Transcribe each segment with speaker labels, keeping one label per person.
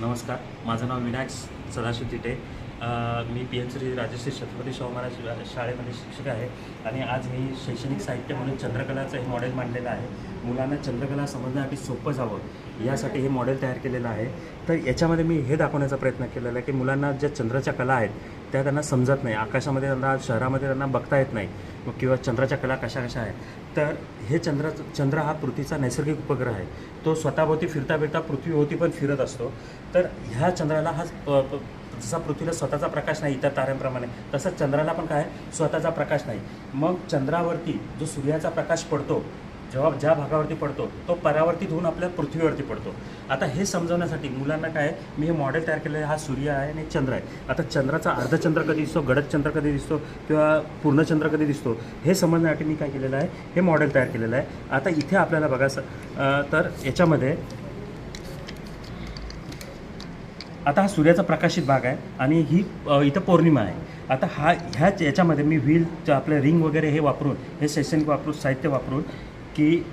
Speaker 1: नमस्कार माझं नाव विनायक सदाशिव तिटे. मी पी एम श्री राजश्री छत्रपती शाहू महाराज शा- शाळेमध्ये शिक्षक आहे आणि आज मी शैक्षणिक साहित्य म्हणून चंद्रकलाचं हे मॉडेल मांडलेलं आहे. मुलांना चंद्रकला समजण्यासाठी सोपं जावं यासाठी हे मॉडेल तयार केलेलं आहे. तर याच्यामध्ये मी हे दाखवण्याचा प्रयत्न केलेला आहे की मुलांना ज्या चंद्राच्या कला आहेत त्या त्यांना समजत नाही. आकाशामध्ये त्यांना शहरामध्ये त्यांना बघता येत नाही. किंवा चंद्राच्या कला कशा कशा आहेत तर हे चंद्र चंद्र हा पृथ्वीचा नैसर्गिक उपग्रह आहे. तो स्वतःभोवती फिरता फिरता पृथ्वीभोवती पण फिरत असतो. तर ह्या चंद्राला हा जसा पृथ्वीला स्वतःचा प्रकाश नाही इतर ताऱ्यांप्रमाणे तसंच चंद्राला पण काय? स्वतःचा प्रकाश नाही. मग चंद्रावरती जो सूर्याचा प्रकाश पडतो जेव्हा ज्या भागावरती पडतो तो परावर्तित होऊन आपल्या पृथ्वीवरती पडतो. आता हे समजवण्यासाठी मुलांना काय मी हे मॉडेल तयार केलेलं आहे. हा सूर्य आहे आणि चंद्र आहे. आता चंद्राचा अर्धचंद्र कधी दिसतो गडद चंद्र कधी दिसतो किंवा पूर्णचंद्र कधी दिसतो हे समजण्यासाठी मी काय केलेलं आहे? हे मॉडेल तयार केलेलं आहे. आता इथे आपल्याला बघा तर याच्यामध्ये आता हा सूर्याचा प्रकाशित भाग आहे आणि ही इथं पौर्णिमा आहे. आता हा ह्याच याच्यामध्ये मी व्हील आपलं रिंग वगैरे हे वापरून हे शैक्षणिक वापरून साहित्य वापरून की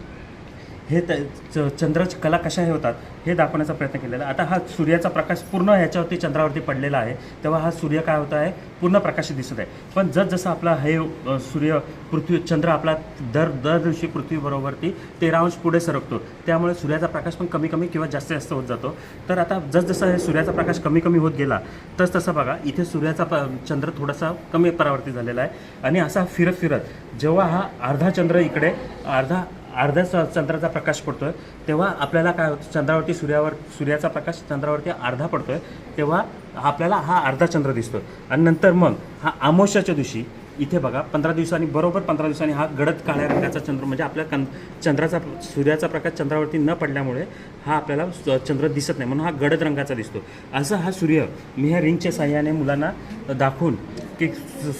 Speaker 1: हे च- चंद्राची कला कशा हे होतात हे दाखवण्याचा प्रयत्न केलेला आता हा सूर्याचा प्रकाश पूर्ण ह्याच्यावरती चंद्रावरती पडलेला आहे. तेव्हा हा सूर्य काय होत आहे? पूर्ण प्रकाशित दिसत आहे. पण जसजसं आपला हे सूर्य पृथ्वी चंद्र आपला दर दर दिवशी पृथ्वीबरोबरती तेरा अंश पुढे सरकतो. त्यामुळे सूर्याचा प्रकाश पण कमी कमी किंवा जास्त जास्त होत जातो. तर आता जसजसं हे सूर्याचा प्रकाश कमी कमी होत गेला तस तसं बघा इथे सूर्याचा प चंद्र थोडासा कमी परावर्तित झालेला आहे. आणि असा फिरत फिरत जेव्हा हा अर्धा चंद्र इकडे अर्धा अर्ध्या च- चंद्राचा प्रकाश पडतोय तेव्हा आपल्याला काय होतं? चंद्रावरती सूर्यावर सूर्याचा प्रकाश चंद्रावरती अर्धा पडतोय तेव्हा आपल्याला हा अर्धा चंद्र दिसतो आणि नंतर मग हा आमोशाच्या दिवशी इथे बघा पंधरा दिवसांनी बरोबर पंधरा दिवसांनी हा गडद काळ्या रंगाचा चंद्र म्हणजे आपल्या कं चंद्राचा सूर्याचा प्रकाश चंद्रावरती न पडल्यामुळे हा आपल्याला स- चंद्र दिसत नाही. म्हणून हा गडद रंगाचा दिसतो असं हा सूर्य मी ह्या रिंगच्या साह्याने मुलांना दाखवून की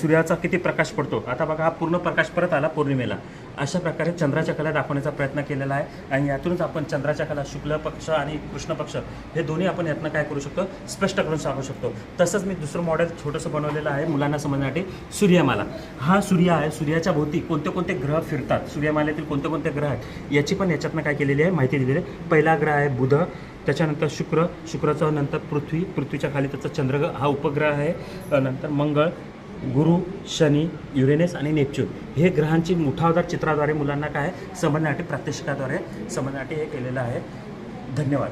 Speaker 1: सूर्याचा किती प्रकाश पडतो. आता बघा हा पूर्ण प्रकाश परत आला पौर्णिमेला. अशा प्रकारे चंद्राच्या कला दाखवण्याचा प्रयत्न केलेला आहे आणि यातूनच आपण चंद्राच्या कला शुक्ल पक्ष आणि कृष्ण पक्ष हे दोन्ही आपण यातनं काय करू शकतो? स्पष्ट करून सांगू शकतो. तसंच मी दुसरं मॉडेल छोटंसं बनवलेलं आहे मुलांना समजण्यासाठी सूर्यमाला. हा सूर्य आहे सूर्याच्या भोवती कोणते कोणते ग्रह फिरतात? सूर्यमालेतील कोणते कोणते ग्रह आहेत? याची पण याच्यातनं काय केलेली आहे माहिती दिलेली आहे. पहिला ग्रह आहे बुध त्याच्यानंतर शुक्र शुक्राचं नंतर पृथ्वी पृथ्वीच्या खाली त्याचा चंद्र हा उपग्रह आहे. नंतर मंगळ गुरु शनी युरेनस आणि नेपच्यून. हे ग्रहांची मुठावदार चित्राद्वारे मुलांना काय समजण्यासाठी प्रात्यक्षिकाद्वारे समजण्यासाठी हे केलेलं आहे. धन्यवाद.